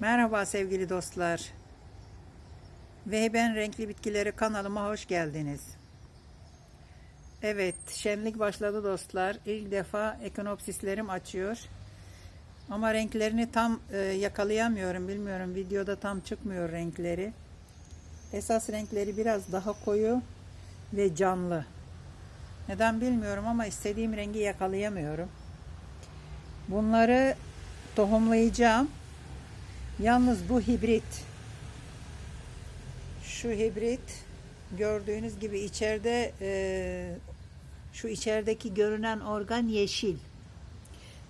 Merhaba sevgili dostlar. Ve ben Renkli Bitkileri kanalıma hoş geldiniz. Evet, şenlik başladı dostlar. İlk defa ekinopsislerim açıyor. Ama renklerini tam e, yakalayamıyorum. Bilmiyorum videoda tam çıkmıyor renkleri. Esas renkleri biraz daha koyu ve canlı. Neden bilmiyorum ama istediğim rengi yakalayamıyorum. Bunları tohumlayacağım. Yalnız bu hibrit. Şu hibrit gördüğünüz gibi içeride e, şu içerideki görünen organ yeşil.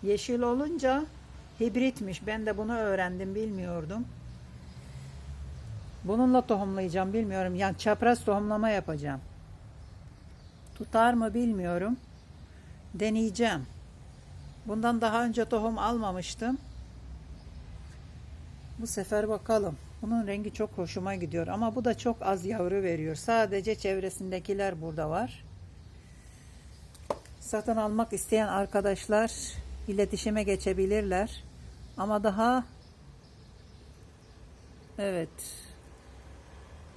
Yeşil olunca hibritmiş. Ben de bunu öğrendim bilmiyordum. Bununla tohumlayacağım bilmiyorum. Yani çapraz tohumlama yapacağım. Tutar mı bilmiyorum. Deneyeceğim. Bundan daha önce tohum almamıştım. Bu sefer bakalım. Bunun rengi çok hoşuma gidiyor ama bu da çok az yavru veriyor. Sadece çevresindekiler burada var. Satın almak isteyen arkadaşlar iletişime geçebilirler. Ama daha evet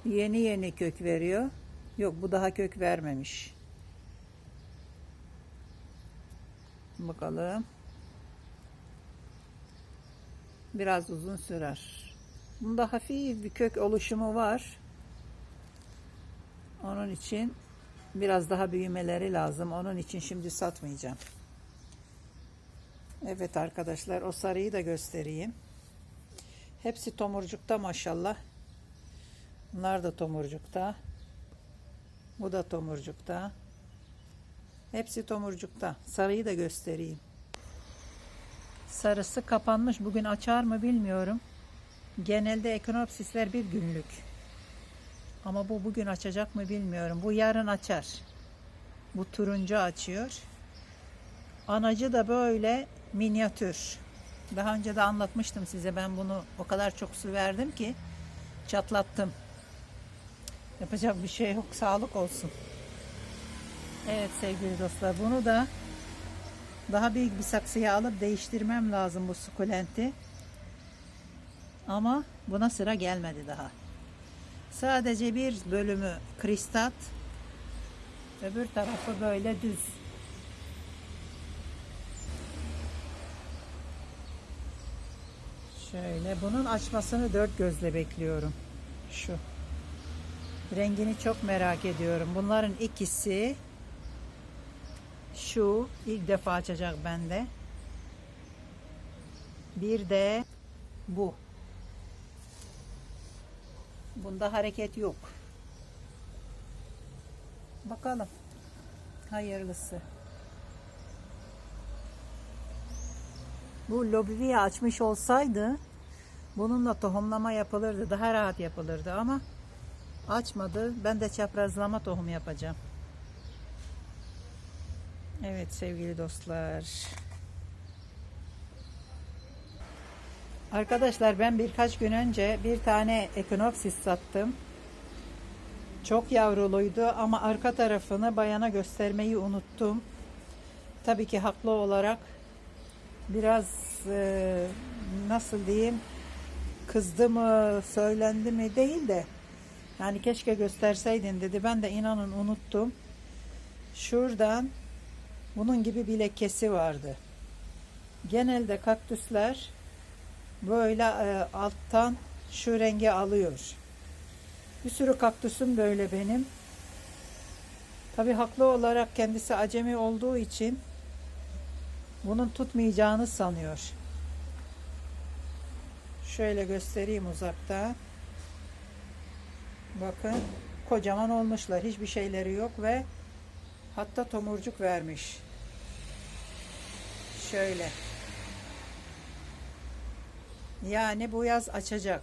yeni yeni kök veriyor. Yok bu daha kök vermemiş. Bakalım. Biraz uzun sürer. Bunda hafif bir kök oluşumu var. Onun için biraz daha büyümeleri lazım. Onun için şimdi satmayacağım. Evet arkadaşlar o sarıyı da göstereyim. Hepsi tomurcukta maşallah. Bunlar da tomurcukta. Bu da tomurcukta. Hepsi tomurcukta. Sarıyı da göstereyim. Sarısı kapanmış. Bugün açar mı bilmiyorum. Genelde ekinopsisler bir günlük. Ama bu bugün açacak mı bilmiyorum. Bu yarın açar. Bu turuncu açıyor. Anacı da böyle minyatür. Daha önce de anlatmıştım size. Ben bunu o kadar çok su verdim ki çatlattım. Yapacak bir şey yok. Sağlık olsun. Evet sevgili dostlar bunu da daha büyük bir saksıya alıp değiştirmem lazım bu sukulenti. Ama buna sıra gelmedi daha. Sadece bir bölümü kristat. Öbür tarafı böyle düz. Şöyle bunun açmasını dört gözle bekliyorum. Şu. Rengini çok merak ediyorum. Bunların ikisi şu ilk defa açacak bende. Bir de bu. Bunda hareket yok. Bakalım. Hayırlısı. Bu lobiviye açmış olsaydı bununla tohumlama yapılırdı. Daha rahat yapılırdı ama açmadı. Ben de çaprazlama tohum yapacağım. Evet sevgili dostlar. Arkadaşlar ben birkaç gün önce bir tane ekinopsis sattım. Çok yavruluydu ama arka tarafını bayana göstermeyi unuttum. Tabii ki haklı olarak biraz e, nasıl diyeyim kızdı mı söylendi mi değil de yani keşke gösterseydin dedi. Ben de inanın unuttum. Şuradan bunun gibi bir lekesi vardı. Genelde kaktüsler böyle e, alttan şu rengi alıyor. Bir sürü kaktüsüm böyle benim. Tabi haklı olarak kendisi acemi olduğu için bunun tutmayacağını sanıyor. Şöyle göstereyim uzakta. Bakın kocaman olmuşlar. Hiçbir şeyleri yok ve hatta tomurcuk vermiş. Şöyle. Yani bu yaz açacak.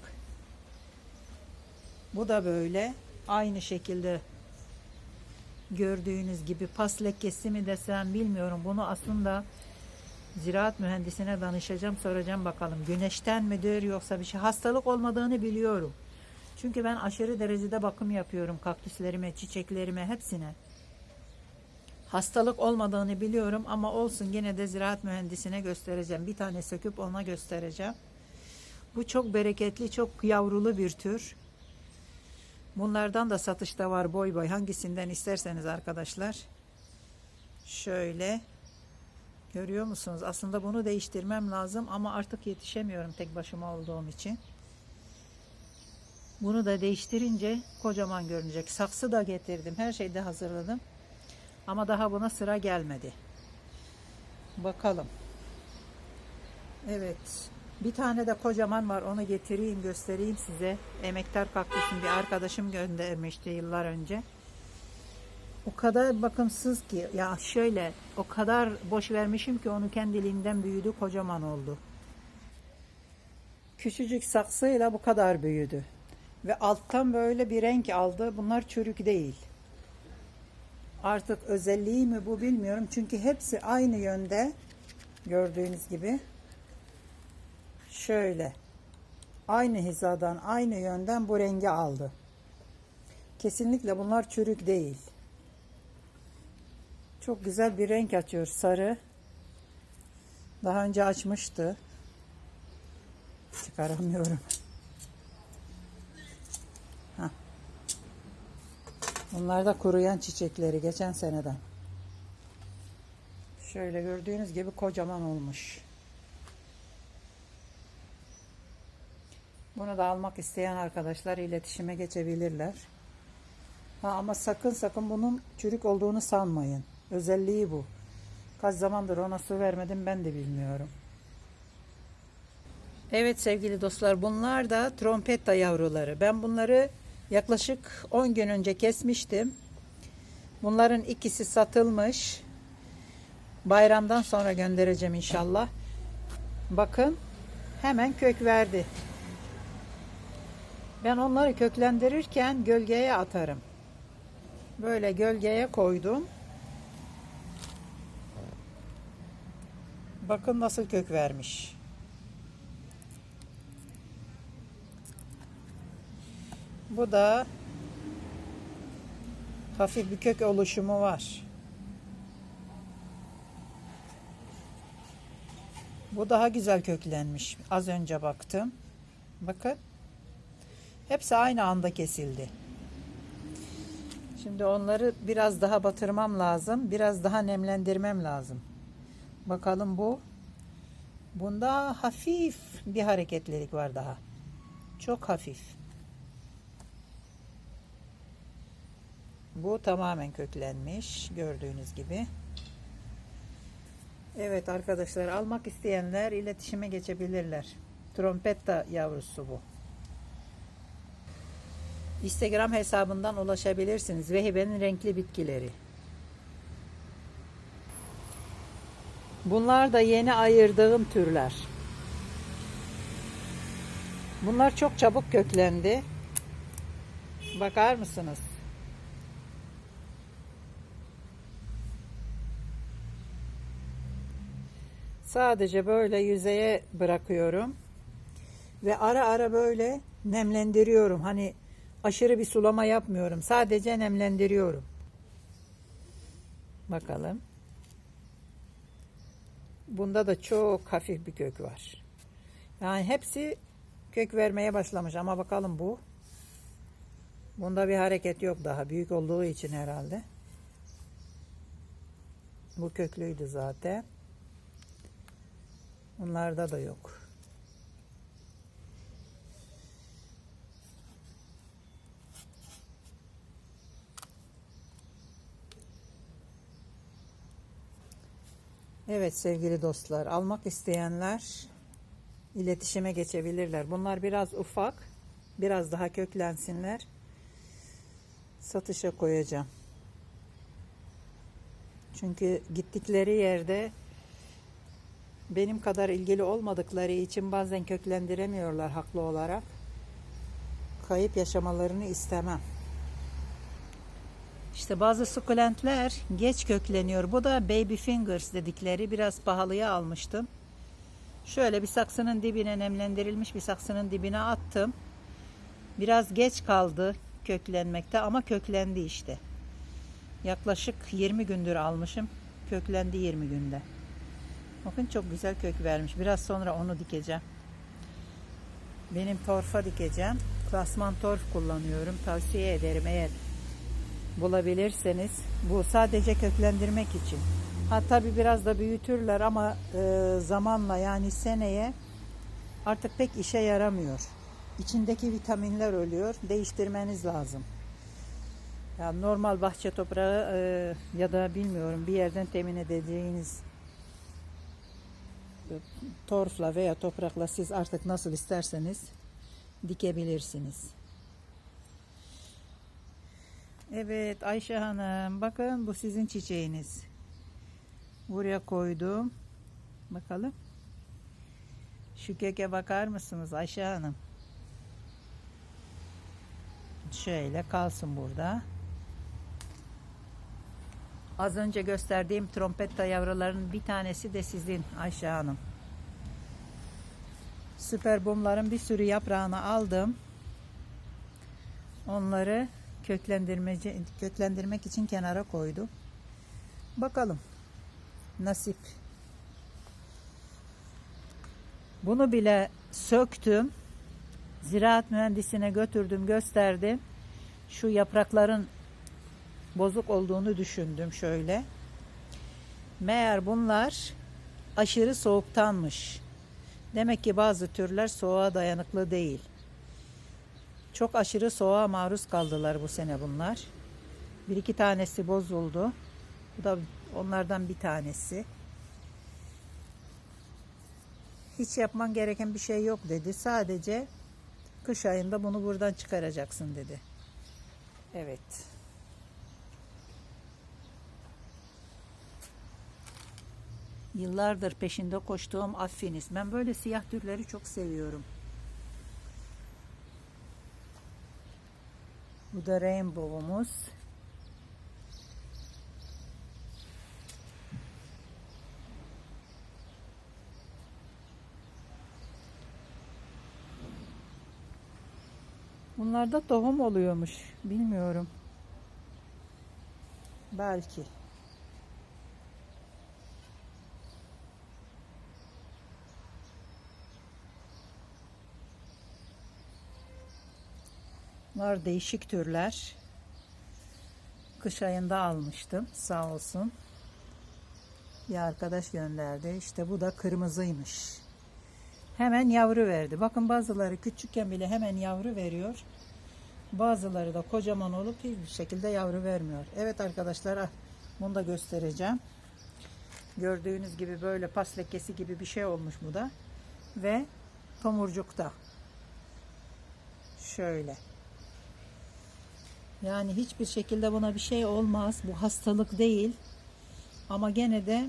Bu da böyle. Aynı şekilde gördüğünüz gibi pas lekesi mi desem bilmiyorum. Bunu aslında ziraat mühendisine danışacağım soracağım bakalım. Güneşten midir yoksa bir şey hastalık olmadığını biliyorum. Çünkü ben aşırı derecede bakım yapıyorum kaktüslerime, çiçeklerime, hepsine. Hastalık olmadığını biliyorum ama olsun gene de ziraat mühendisine göstereceğim. Bir tane söküp ona göstereceğim. Bu çok bereketli, çok yavrulu bir tür. Bunlardan da satışta var boy boy. Hangisinden isterseniz arkadaşlar. Şöyle. Görüyor musunuz? Aslında bunu değiştirmem lazım ama artık yetişemiyorum tek başıma olduğum için. Bunu da değiştirince kocaman görünecek. Saksı da getirdim. Her şeyi de hazırladım. Ama daha buna sıra gelmedi. Bakalım. Evet. Bir tane de kocaman var. Onu getireyim göstereyim size. Emektar kaktüsün bir arkadaşım göndermişti yıllar önce. O kadar bakımsız ki ya şöyle o kadar boş vermişim ki onu kendiliğinden büyüdü kocaman oldu. Küçücük saksıyla bu kadar büyüdü. Ve alttan böyle bir renk aldı. Bunlar çürük değil. Artık özelliği mi bu bilmiyorum. Çünkü hepsi aynı yönde. Gördüğünüz gibi. Şöyle. Aynı hizadan, aynı yönden bu rengi aldı. Kesinlikle bunlar çürük değil. Çok güzel bir renk açıyor sarı. Daha önce açmıştı. Çıkaramıyorum. Bunlar da kuruyan çiçekleri geçen seneden. Şöyle gördüğünüz gibi kocaman olmuş. Bunu da almak isteyen arkadaşlar iletişime geçebilirler. Ha, ama sakın sakın bunun çürük olduğunu sanmayın. Özelliği bu. Kaç zamandır ona su vermedim ben de bilmiyorum. Evet sevgili dostlar bunlar da trompetta yavruları. Ben bunları yaklaşık 10 gün önce kesmiştim. Bunların ikisi satılmış. Bayramdan sonra göndereceğim inşallah. Bakın hemen kök verdi. Ben onları köklendirirken gölgeye atarım. Böyle gölgeye koydum. Bakın nasıl kök vermiş. Bu da hafif bir kök oluşumu var. Bu daha güzel köklenmiş. Az önce baktım. Bakın. Hepsi aynı anda kesildi. Şimdi onları biraz daha batırmam lazım. Biraz daha nemlendirmem lazım. Bakalım bu. Bunda hafif bir hareketlilik var daha. Çok hafif. Bu tamamen köklenmiş. Gördüğünüz gibi. Evet arkadaşlar almak isteyenler iletişime geçebilirler. Trompetta yavrusu bu. Instagram hesabından ulaşabilirsiniz. Vehibe'nin renkli bitkileri. Bunlar da yeni ayırdığım türler. Bunlar çok çabuk köklendi. Bakar mısınız? Sadece böyle yüzeye bırakıyorum. Ve ara ara böyle nemlendiriyorum. Hani aşırı bir sulama yapmıyorum. Sadece nemlendiriyorum. Bakalım. Bunda da çok hafif bir kök var. Yani hepsi kök vermeye başlamış ama bakalım bu. Bunda bir hareket yok daha. Büyük olduğu için herhalde. Bu köklüydü zaten. Bunlarda da yok. Evet sevgili dostlar, almak isteyenler iletişime geçebilirler. Bunlar biraz ufak, biraz daha köklensinler. Satışa koyacağım. Çünkü gittikleri yerde benim kadar ilgili olmadıkları için bazen köklendiremiyorlar haklı olarak. Kayıp yaşamalarını istemem. İşte bazı sukulentler geç kökleniyor. Bu da baby fingers dedikleri biraz pahalıya almıştım. Şöyle bir saksının dibine nemlendirilmiş bir saksının dibine attım. Biraz geç kaldı köklenmekte ama köklendi işte. Yaklaşık 20 gündür almışım. Köklendi 20 günde. Bakın çok güzel kök vermiş. Biraz sonra onu dikeceğim. Benim torfa dikeceğim. Klasman torf kullanıyorum. Tavsiye ederim eğer bulabilirseniz. Bu sadece köklendirmek için. Ha tabi biraz da büyütürler ama e, zamanla yani seneye artık pek işe yaramıyor. İçindeki vitaminler ölüyor. Değiştirmeniz lazım. Yani normal bahçe toprağı e, ya da bilmiyorum bir yerden temin edeceğiniz torfla veya toprakla siz artık nasıl isterseniz dikebilirsiniz. Evet Ayşe Hanım bakın bu sizin çiçeğiniz. Buraya koydum. Bakalım. Şu köke bakar mısınız Ayşe Hanım? Şöyle kalsın burada. Az önce gösterdiğim trompetta yavrularının bir tanesi de sizin Ayşe Hanım. Süper bumların bir sürü yaprağını aldım. Onları köklendirmek için kenara koydum. Bakalım. Nasip. Bunu bile söktüm. Ziraat mühendisine götürdüm, gösterdim. Şu yaprakların bozuk olduğunu düşündüm şöyle. Meğer bunlar aşırı soğuktanmış. Demek ki bazı türler soğuğa dayanıklı değil. Çok aşırı soğuğa maruz kaldılar bu sene bunlar. Bir iki tanesi bozuldu. Bu da onlardan bir tanesi. Hiç yapman gereken bir şey yok dedi. Sadece kış ayında bunu buradan çıkaracaksın dedi. Evet. Yıllardır peşinde koştuğum affinis. Ben böyle siyah türleri çok seviyorum. Bu da rainbow'umuz. Bunlarda tohum oluyormuş. Bilmiyorum. Belki. Bunlar değişik türler. Kış ayında almıştım. Sağ olsun. Bir arkadaş gönderdi. İşte bu da kırmızıymış. Hemen yavru verdi. Bakın bazıları küçükken bile hemen yavru veriyor. Bazıları da kocaman olup hiçbir şekilde yavru vermiyor. Evet arkadaşlar ah, bunu da göstereceğim. Gördüğünüz gibi böyle pas lekesi gibi bir şey olmuş bu da. Ve tomurcukta. Şöyle. Yani hiçbir şekilde buna bir şey olmaz. Bu hastalık değil. Ama gene de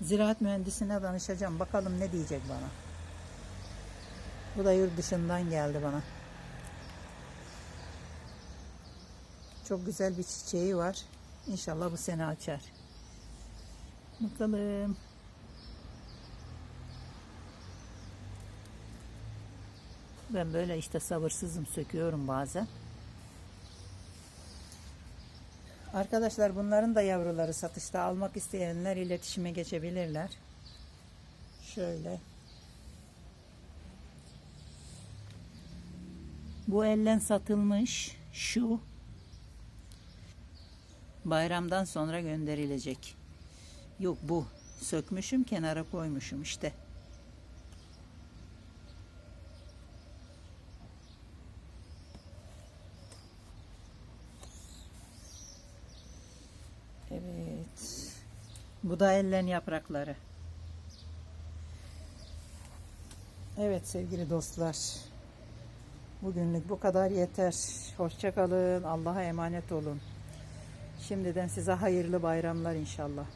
ziraat mühendisine danışacağım. Bakalım ne diyecek bana. Bu da yurt dışından geldi bana. Çok güzel bir çiçeği var. İnşallah bu sene açar. Bakalım. Ben böyle işte sabırsızım söküyorum bazen. Arkadaşlar bunların da yavruları satışta almak isteyenler iletişime geçebilirler. Şöyle. Bu ellen satılmış şu bayramdan sonra gönderilecek. Yok bu sökmüşüm kenara koymuşum işte. Evet. Bu da ellen yaprakları. Evet sevgili dostlar. Bugünlük bu kadar yeter. Hoşçakalın. Allah'a emanet olun. Şimdiden size hayırlı bayramlar inşallah.